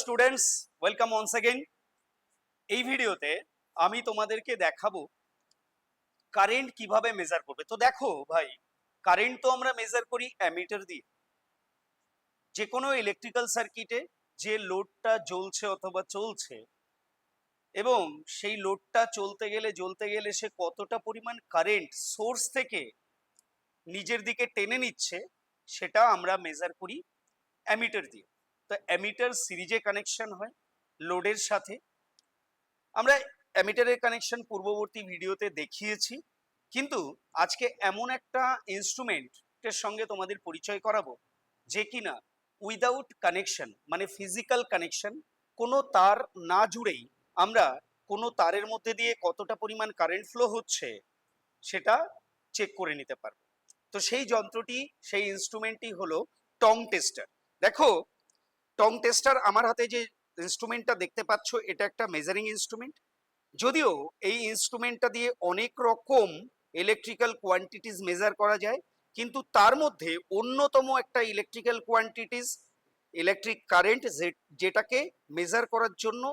Students welcome once again এই ভিডিওতে আমি তোমাদেরকে দেখাবো কারেন্ট কীভাবে মেজার করবে। তো দেখো ভাই কারেন্ট তো আমরা মেজার করি অ্যামিটার দিয়ে। যে কোনো ইলেকট্রিক্যাল সার্কিটে যে লোডটা জ্বলছে অথবা চলছে, এবং সেই লোডটা চলতে গেলে, জ্বলতে গেলে সে কতটা পরিমাণ কারেন্ট সোর্স থেকে নিজের দিকে টেনে নিচ্ছে, সেটা আমরা মেজার করি অ্যামিটার দিয়ে। তো অ্যামিটার সিরিজে কানেকশন হয় লোডের সাথে। আমরা অ্যামিটারের কানেকশন পূর্ববর্তী ভিডিওতে দেখিয়েছি, কিন্তু আজকে এমন একটা ইনস্ট্রুমেন্টের সঙ্গে তোমাদের পরিচয় করাবো, যে কিনা উইদাউট কানেকশন মানে ফিজিক্যাল কানেকশন কোনো তার না জুড়েই আমরা কোনো তারের মধ্যে দিয়ে কতটা পরিমাণ কারেন্ট ফ্লো হচ্ছে সেটা চেক করে নিতে পারব। তো সেই যন্ত্রটি, সেই ইনস্ট্রুমেন্টটি হলো টং টেস্টার দেখো টং টেস্টার আমার হাতে যে ইনস্ট্রুমেন্টটা দেখতে পাচ্ছ, এটা একটা মেজারিং ইনস্ট্রুমেন্ট যদিও এই ইনস্ট্রুমেন্টটা দিয়ে অনেক রকম ইলেকট্রিক্যাল কোয়ান্টিটিস মেজার করা যায়, কিন্তু তার মধ্যে অন্যতম একটা ইলেকট্রিক্যাল কোয়ান্টিটিস ইলেকট্রিক কারেন্ট যেটাকে মেজার করার জন্য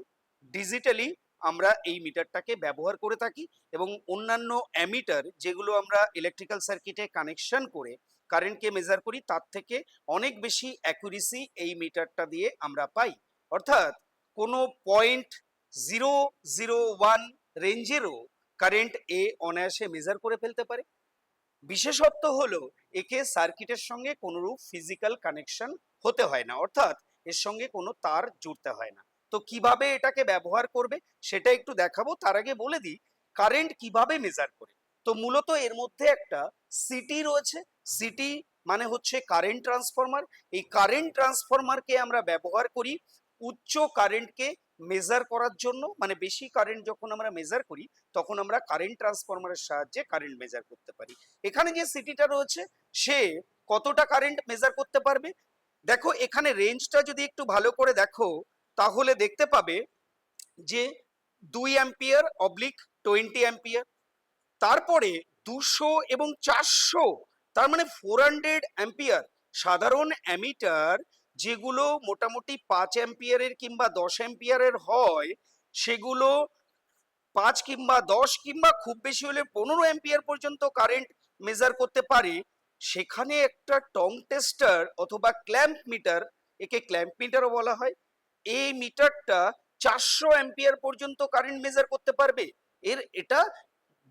ডিজিটালি আমরা এই মিটারটাকে ব্যবহার করে থাকি এবং অন্যান্য অ্যামিটার যেগুলো আমরা ইলেকট্রিক্যাল সার্কিটে কানেকশন করে কারেন্টকে মেজার করি, তার থেকে অনেক বেশি অ্যাকুরেসি এই মিটারটা দিয়ে আমরা পাই। অর্থাৎ কোনো পয়েন্ট জিরো জিরো ওয়ান রেঞ্জেরও কারেন্ট এ অনায়াসে মেজার করে ফেলতে পারে। বিশেষত্ব হলো, একে সার্কিটের সঙ্গে কোনোরূপ ফিজিক্যাল কানেকশন হতে হয় না, অর্থাৎ এর সঙ্গে কোনো তার জুড়তে হয় না। তো কীভাবে এটাকে ব্যবহার করবে, সেটা একটু দেখাবো। তার আগে বলে দিই কারেন্ট কীভাবে মেজার করে? তো মূলত এর মধ্যে একটা সিটি রয়েছে। সিটি মানে হচ্ছে কারেন্ট ট্রান্সফরমার এই কারেন্ট ট্রান্সফরমারকে আমরা ব্যবহার করি উচ্চ কারেন্টকে মেজার করার জন্য। মানে বেশি কারেন্ট যখন আমরা মেজার করি, তখন আমরা কারেন্ট ট্রান্সফরমারের সাহায্যে কারেন্ট মেজার করতে পারি। এখানে যে সিটিটা রয়েছে, সে কতটা কারেন্ট মেজার করতে পারবে? দেখো, এখানে রেঞ্জটা যদি একটু ভালো করে দেখো, তাহলে দেখতে পাবে যে দুই অ্যাম্পিয়ার অবলিক টোয়েন্টি অ্যাম্পিয়ার তারপরে দুশো এবং চারশো, তার মানে ফোর হান্ড্রেড অ্যাম্পিয়ার সাধারণ অ্যামিটার যেগুলো মোটামুটি পাঁচ অ্যাম্পিয়ারের কিংবা দশ অ্যাম্পিয়ারের হয়, সেগুলো পাঁচ কিংবা দশ কিংবা খুব বেশি হলে পনেরো অ্যাম্পিয়ার পর্যন্ত কারেন্ট মেজার করতে পারে। সেখানে একটা টং টেস্টার অথবা ক্ল্যাম্প মিটার একে ক্ল্যাম্প মিটারও বলা হয়, এই মিটারটা চারশো অ্যাম্পিয়ার পর্যন্ত কারেন্ট মেজার করতে পারবে। এর এটা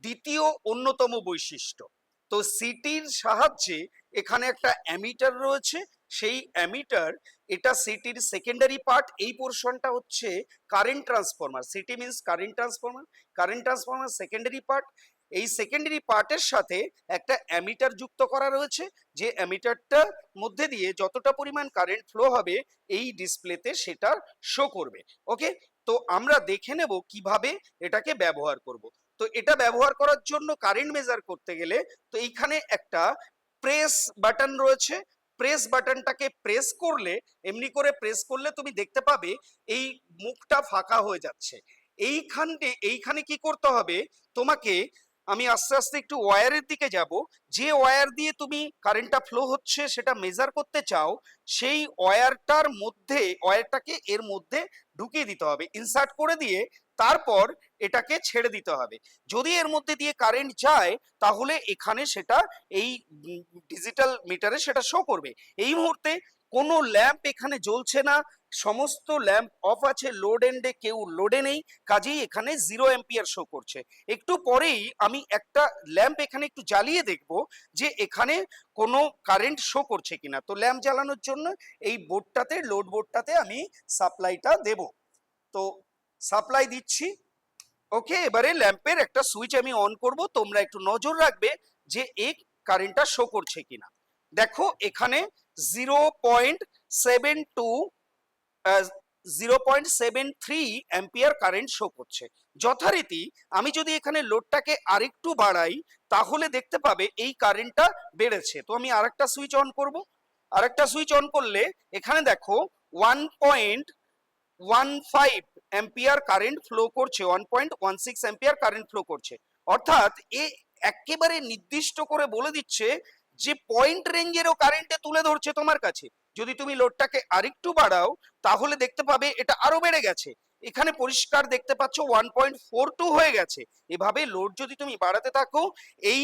দ্বিতীয় অন্যতম বৈশিষ্ট্য। তো সিটির সাহায্যে এখানে একটা অ্যামিটার রয়েছে। সেই অ্যামিটার, এটা সিটির সেকেন্ডারি পার্ট এই পোর্শনটা হচ্ছে current transformer CT means current transformer current transformer secondary part এই সেকেন্ডারি পার্টের সাথে একটা অ্যামিটার যুক্ত করা রয়েছে, যে অ্যামিটারটার মধ্যে দিয়ে যতটা পরিমাণ কারেন্ট ফ্লো হবে, এই ডিসপ্লেতে সেটা শো করবে। ওকে তো আমরা দেখে নেব কীভাবে এটাকে ব্যবহার করব। তো এটা ব্যবহার করার জন্য কারেন্ট মেজার করতে গেলে তো এইখানে একটা প্রেস বাটন রয়েছে। প্রেস বাটনটাকে প্রেস করলে, এমনি করে প্রেস করলে তুমি দেখতে পাবে এই মুখটা ফাঁকা হয়ে যাচ্ছে। এইখানে এইখানে কি করতে হবে? তোমাকে আমি আস্তে আস্তে একটু ওয়্যারের দিকে যাব। যে ওয়্যার দিয়ে তুমি কারেন্টটা ফ্লো হচ্ছে, সেটা মেজার করতে চাও, সেই ওয়্যারটার মধ্যে ওয়্যারটাকে এর মধ্যে ঢুকিয়ে দিতে হবে। ইনসার্ট করে দিয়ে তারপর এটাকে ছেড়ে দিতে হবে। যদি এর মধ্যে দিয়ে কারেন্ট যায়, তাহলে এখানে সেটা এই ডিজিটাল মিটারে সেটা শো করবে। এই মুহূর্তে কোনো ল্যাম্প এখানে জ্বলছে না, সমস্ত ল্যাম্প অফ আছে লোড এন্ডে কেউ লোডে নেই, কাজেই এখানে জিরো অ্যাম্পিয়ার শো করছে। একটু পরেই আমি একটা ল্যাম্প এখানে একটু জ্বালিয়ে দেখব যে এখানে কোনো কারেন্ট শো করছে কিনা। তো ল্যাম্প জ্বালানোর জন্য এই বোর্ডটাতে লোড বোর্ডটাতে আমি সাপ্লাইটা দেব। তো সাপ্লাই দিচ্ছি। ওকে, এবারে ল্যাম্পের একটা সুইচ আমি অন করব, তোমরা একটু নজর রাখবে যে এই কারেন্টটা শো করছে কিনা। দেখো, এখানে zero point seven two zero point seven three ampere current show করছে। যথারীতি, আমি যদি এখানে লোডটাকে আরেকটু বাড়াই, তাহলে দেখতে পাবে এই কারেন্টটা বেড়েছে। তো আমি আরেকটা সুইচ অন করব। আরেকটা সুইচ অন করলে, এখানে দেখো one point one five ampere current flow করছে one point one six ampere current flow করছে। অর্থাৎ এ একেবারে নির্দিষ্ট করে বলে দিচ্ছে যে পয়েন্ট রেঞ্জেরও কারেন্টে তুলে ধরছে তোমার কাছে। যদি তুমি লোডটাকে আরেকটু বাড়াও, তাহলে দেখতে পাবে এটা আরও বেড়ে গেছে। এখানে পরিষ্কার দেখতে পাচ্ছ ওয়ান পয়েন্ট ফোর টু হয়ে গেছে। এভাবে লোড যদি তুমি বাড়াতে থাকো, এই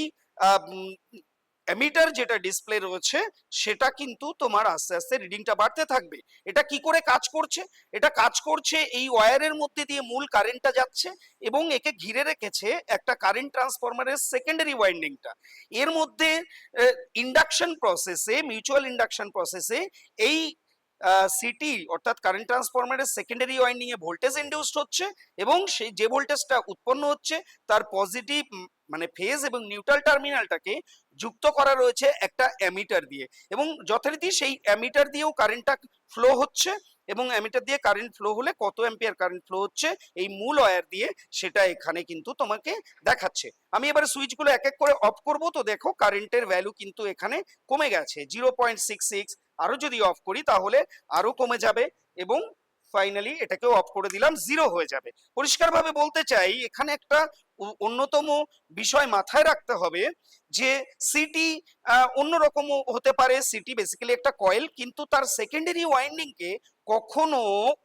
এমিটার যেটা ডিসপ্লে রয়েছে, সেটা কিন্তু তোমার আস্তে আস্তে রিডিংটা বাড়তে থাকবে। এটা কি করে কাজ করছে? এটা কাজ করছে এই ওয়্যারের মধ্যে দিয়ে মূল কারেন্টটা যাচ্ছে এবং একে ঘিরে রেখেছে একটা কারেন্ট ট্রান্সফরমারের সেকেন্ডারি ওয়াইন্ডিংটা এর মধ্যে ইন্ডাকশন প্রসেসে মিউচুয়াল ইন্ডাকশন প্রসেসে এই সিটি অর্থাৎ কারেন্ট ট্রান্সফরমারের সেকেন্ডারি ওয়াইন্ডিং এ ভোল্টেজ ইন্ডিউসড হচ্ছে এবং সেই যে ভোল্টেজটা উৎপন্ন হচ্ছে, তার পজিটিভ মানে ফেজ এবং নিউট্রাল টার্মিনালটাকে যুক্ত করা রয়েছে একটা অ্যামিটার দিয়ে। এবং যথারীতি সেই অ্যামিটার দিয়েও কারেন্টটা ফ্লো হচ্ছে এবং অ্যামিটার দিয়ে কারেন্ট ফ্লো হলে কত অ্যাম্পিয়ার কারেন্ট ফ্লো হচ্ছে, এই মূল ওয়্যার দিয়ে সেটা এখানে কিন্তু তোমাকে দেখাচ্ছে। আমি এবারে সুইচগুলো এক এক করে অফ করব, তো দেখো কারেন্টের ভ্যালু কিন্তু এখানে কমে গেছে জিরো পয়েন্ট সিক্স সিক্স আরও যদি অফ করি তাহলে আরও কমে যাবে এবং ফাইনালি এটাকেও অফ করে দিলাম জিরো হয়ে যাবে। পরিষ্কারভাবে বলতে চাই, এখানে একটা অন্যতম বিষয় মাথায় রাখতে হবে যে সিটি অন্যরকমও হতে পারে। সিটি বেসিক্যালি একটা কয়েল কিন্তু তার সেকেন্ডারি ওয়াইন্ডিংকে কখনো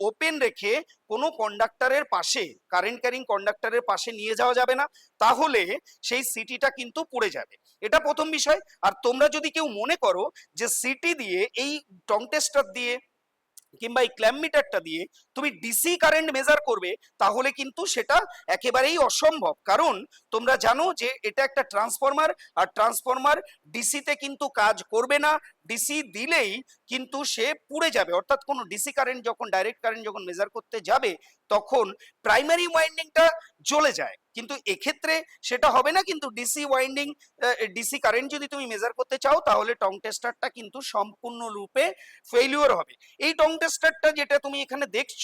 ওপেন রেখে কোনো কন্ডাক্টরের পাশে কারেন্ট ক্যারিং কন্ডাক্টরের পাশে নিয়ে যাওয়া যাবে না। তাহলে সেই সিটিটা কিন্তু পড়ে যাবে। এটা প্রথম বিষয়। আর তোমরা যদি কেউ মনে করো যে সিটি দিয়ে, এই টং টেস্টার দিয়ে কিংবা এই ক্ল্যাম মিটারটা দিয়ে তুমি ডিসি কারেন্ট মেজার করবে, তাহলে কিন্তু সেটা একেবারেই অসম্ভব। কারণ তোমরা জানো যে এটা একটা ট্রান্সফরমার আর ট্রান্সফরমার ডিসিতে কিন্তু কাজ করবে না ডিসি দিলেই কিন্তু সে পুড়ে যাবে। অর্থাৎ কোনো ডিসি কারেন্ট যখন ডাইরেক্ট কারেন্ট যখন মেজার করতে যাবে, তখন প্রাইমারি ওয়াইন্ডিংটা জ্বলে যায়। কিন্তু এক্ষেত্রে সেটা হবে না, কিন্তু ডিসি ওয়াইন্ডিং ডিসি কারেন্ট যদি তুমি মেজার করতে চাও, তাহলে টং টেস্টারটা কিন্তু সম্পূর্ণরূপে ফেলিওর হবে। এই টং টেস্টারটা যেটা তুমি এখানে দেখছ,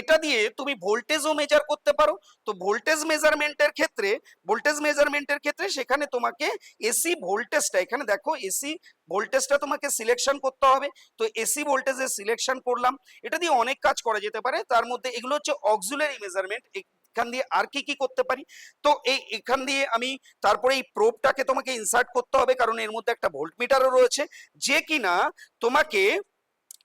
এটা দিয়ে তুমি ভোল্টেজও মেজার করতে পারো। তো ভোল্টেজ মেজারমেন্টের ক্ষেত্রে ভোল্টেজ মেজারমেন্টের ক্ষেত্রে সেখানে তোমাকে এসি ভোল্টেজটা এখানে দেখো এসি ভোল্টেজটা তোমাকে সিলেকশন করতে হবে। তো এসি ভোল্টেজে সিলেকশন করলাম। এটা দিয়ে অনেক কাজ করা যেতে পারে। তার মধ্যে এগুলো হচ্ছে অক্সুলারি মেজারমেন্ট এখান দিয়ে আর কি কি করতে পারি? তো এই এখান দিয়ে আমি তারপরে এই প্রোবটাকে তোমাকে ইনসার্ট করতে হবে। কারণ এর মধ্যে একটা ভোল্টমিটারও রয়েছে। যে কিনা তোমাকে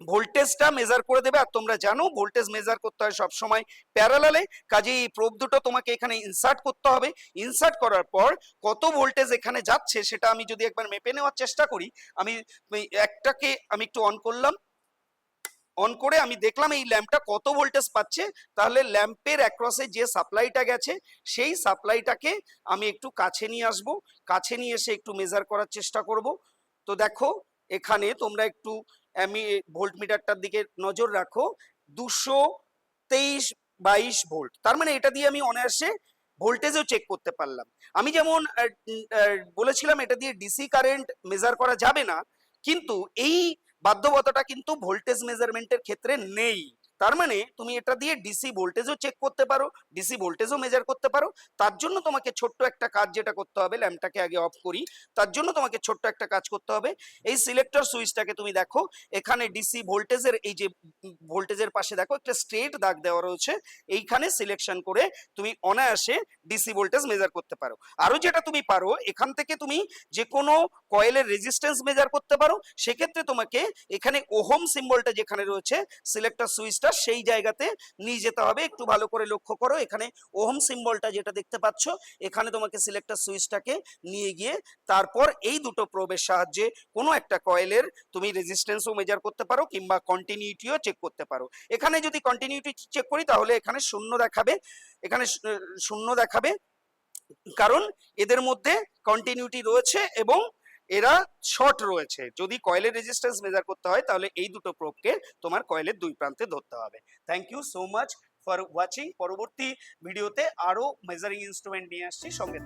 ভোল্টেজটা মেজার করে দেবে আর তোমরা জানো ভোল্টেজ মেজার করতে হয় সব সময় প্যারালালে কাজে এই প্রোব দুটো তোমাকে এখানে ইনসার্ট করতে হবে। ইনসার্ট করার পর কত ভোল্টেজ এখানে যাচ্ছে সেটা আমি যদি একবার মেপে নেওয়ার চেষ্টা করি, আমি একটাকে আমি একটু অন করলাম। অন করে আমি দেখলাম এই ল্যাম্পটা কত ভোল্টেজ পাচ্ছে। তাহলে ল্যাম্পের অ্যাক্রসে যে সাপ্লাইটা গেছে, সেই সাপ্লাইটাকে আমি একটু কাছে নিয়ে আসব। কাছে নিয়ে এসে একটু মেজার করার চেষ্টা করব। তো দেখো, এখানে তোমরা একটু আমি ভোল্ট মিটারটার দিকে নজর রাখো, দুশো তেইশ বাইশ ভোল্ট। তার মানে এটা দিয়ে আমি অনায়াসে ভোল্টেজও চেক করতে পারলাম। আমি যেমন বলেছিলাম এটা দিয়ে ডিসি কারেন্ট মেজার করা যাবে না, কিন্তু এই বাধ্যবতাটা কিন্তু ভোল্টেজ মেজারমেন্টের ক্ষেত্রে নেই। তার মানে তুমি এটা দিয়ে ডিসি ভোল্টেজও চেক করতে পারো ডিসি ভোল্টেজও মেজার করতে পারো। তার জন্য তোমাকে ছোট্ট একটা কাজ যেটা করতে হবে, ল্যাম্পটাকে আগে অফ করি। তার জন্য তোমাকে ছোট্ট একটা কাজ করতে হবে। এই সিলেক্টর সুইচটাকে তুমি দেখো, এখানে ডিসি ভোল্টেজের এই যে ভোল্টেজের পাশে দেখো, একটা স্ট্রেট দাগ দেওয়া রয়েছে। এইখানে সিলেকশন করে তুমি অনায়াসে ডিসি ভোল্টেজ মেজার করতে পারো। আরও যেটা তুমি পারো, এখান থেকে তুমি যে কোনো কয়েলের রেজিস্ট্যান্স মেজার করতে পারো, সেক্ষেত্রে তোমাকে এখানে ওহম সিম্বলটা যেখানে রয়েছে সিলেক্টর সুইচটা সেই জায়গাতে নিয়ে যেতে হবে। একটু ভালো করে লক্ষ্য করো, এখানে ওহম সিম্বলটা যেটা দেখতে পাচ্ছ, এখানে তোমাকে সিলেক্টর সুইচটাকে নিয়ে গিয়ে তারপর এই দুটো প্রবের সাহায্যে কোনো একটা কয়েলের তুমি রেজিস্ট্যান্সও মেজার করতে পারো কিংবা কন্টিনিউটিও চেক করতে পারো। এখানে যদি কন্টিনিউটি চেক করি, তাহলে এখানে শূন্য দেখাবে, এখানে শূন্য দেখাবে। কারণ এদের মধ্যে কন্টিনিউটি রয়েছে এবং এরা শর্ট রয়েছে। যদি কয়েলের রেজিস্ট্যান্স মেজার করতে হয়, তাহলে এই দুটো প্রোবকে তোমার কয়েলের দুই প্রান্তে ধরতে হবে। Thank you so much for watching পরবর্তী ভিডিওতে আরও মেজারিং ইনস্ট্রুমেন্ট নিয়ে আসছি। সঙ্গে।